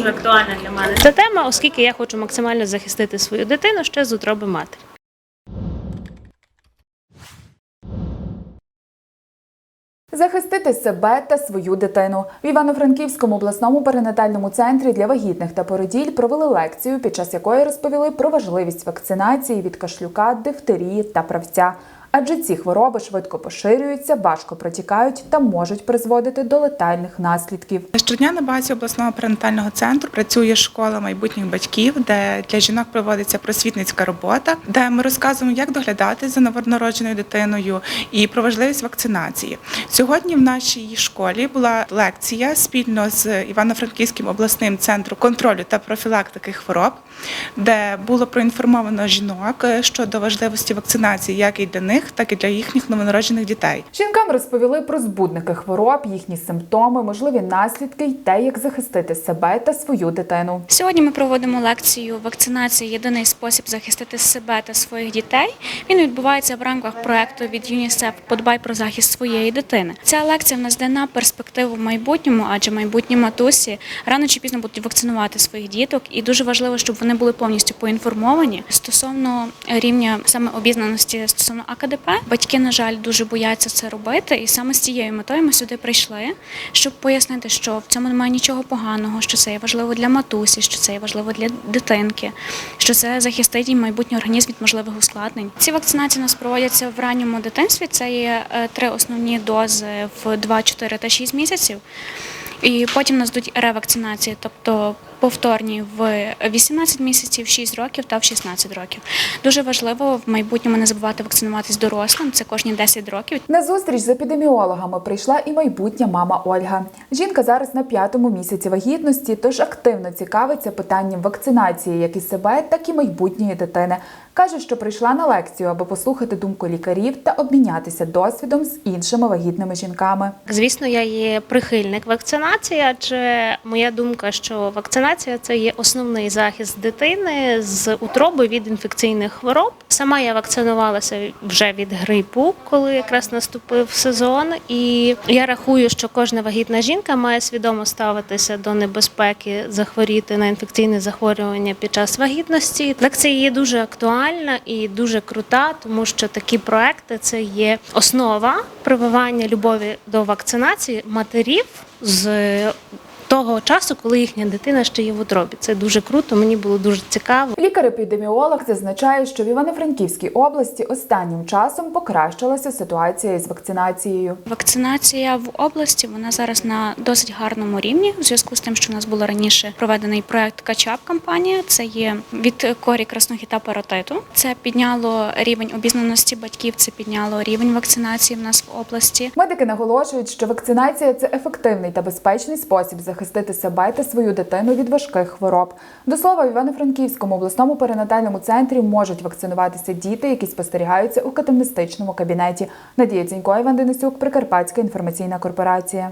дуже актуальна для мене ця тема, оскільки я хочу максимально захистити свою дитину ще з утроби матері. Захистити себе та свою дитину в Івано-Франківському обласному перинатальному центрі для вагітних та породіль провели лекцію, під час якої розповіли про важливість вакцинації від кашлюка, дифтерії та правця. Адже ці хвороби швидко поширюються, важко протікають та можуть призводити до летальних наслідків. Щодня на базі обласного перинатального центру працює школа майбутніх батьків, де для жінок проводиться просвітницька робота, де ми розказуємо, як доглядати за новонародженою дитиною і про важливість вакцинації. Сьогодні в нашій школі була лекція спільно з Івано-Франківським обласним центром контролю та профілактики хвороб, де було проінформовано жінок е, щодо важливості вакцинації як і для них, так і для їхніх новонароджених дітей. Жінкам розповіли про збудники хвороб, їхні симптоми, можливі наслідки й те, як захистити себе та свою дитину. Сьогодні ми проводимо лекцію Вакцинація єдиний спосіб захистити себе та своїх дітей. Він відбувається в рамках проекту від ЮНІСЕФ Подбай про захист своєї дитини. Ця лекція в нас дає на перспективу в майбутньому, адже майбутні матусі рано чи пізно будуть вакцинувати своїх діток, і дуже важливо, щоб вони були повністю поінформовані стосовно рівня саме обізнаності стосовно АКДП. Батьки, на жаль, дуже бояться це робити, і саме з цією метою ми сюди прийшли, щоб пояснити, що в цьому немає нічого поганого, що це є важливо для матусі, що це є важливо для дитинки, що це захистить її майбутній організм від можливих ускладнень. Ці вакцинації у нас проводяться в ранньому дитинстві. Це є е, три основні дози в 2, 4 та 6 місяців. І потім нас йдуть ревакцинації, тобто повторні в 18 місяців, 6 років та в 16 років. Дуже важливо в майбутньому не забувати вакцинуватись дорослим. Це кожні 10 років. На зустріч з епідеміологами прийшла і майбутня мама Ольга. Жінка зараз на п'ятому місяці вагітності, тож активно цікавиться питанням вакцинації як і себе, так і майбутньої дитини. Каже, що прийшла на лекцію, аби послухати думку лікарів та обмінятися досвідом з іншими вагітними жінками. Звісно, я є прихильник вакцинації, адже моя думка, що вакцинація це є основний захист дитини з утроби від інфекційних хвороб. Сама я вакцинувалася вже від грипу, коли якраз наступив сезон. І я рахую, що кожна вагітна жінка має свідомо ставитися до небезпеки захворіти на інфекційне захворювання під час вагітності. Лекція є дуже актуальна і дуже крута, тому що такі проекти це є основа прививання любові до вакцинації матерів з того часу, коли їхня дитина ще є в утробі. Це дуже круто. Мені було дуже цікаво. Лікар-епідеміолог зазначає, що в Івано-Франківській області останнім часом покращилася ситуація із вакцинацією. Вакцинація в області вона зараз на досить гарному рівні. В зв'язку з тим, що у нас була раніше проведений проект Качап кампанія. Це є від корі краснухи та паротиту. Це підняло рівень обізнаності батьків. Це підняло рівень вакцинації в нас в області. Медики наголошують, що вакцинація це ефективний та безпечний спосіб захистити себе та свою дитину від важких хвороб. До слова, в Івано-Франківському обласному перинатальному центрі можуть вакцинуватися діти, які спостерігаються у катамнестичному кабінеті. Надія Дзінько, Іван Денисюк, Прикарпатська інформаційна корпорація.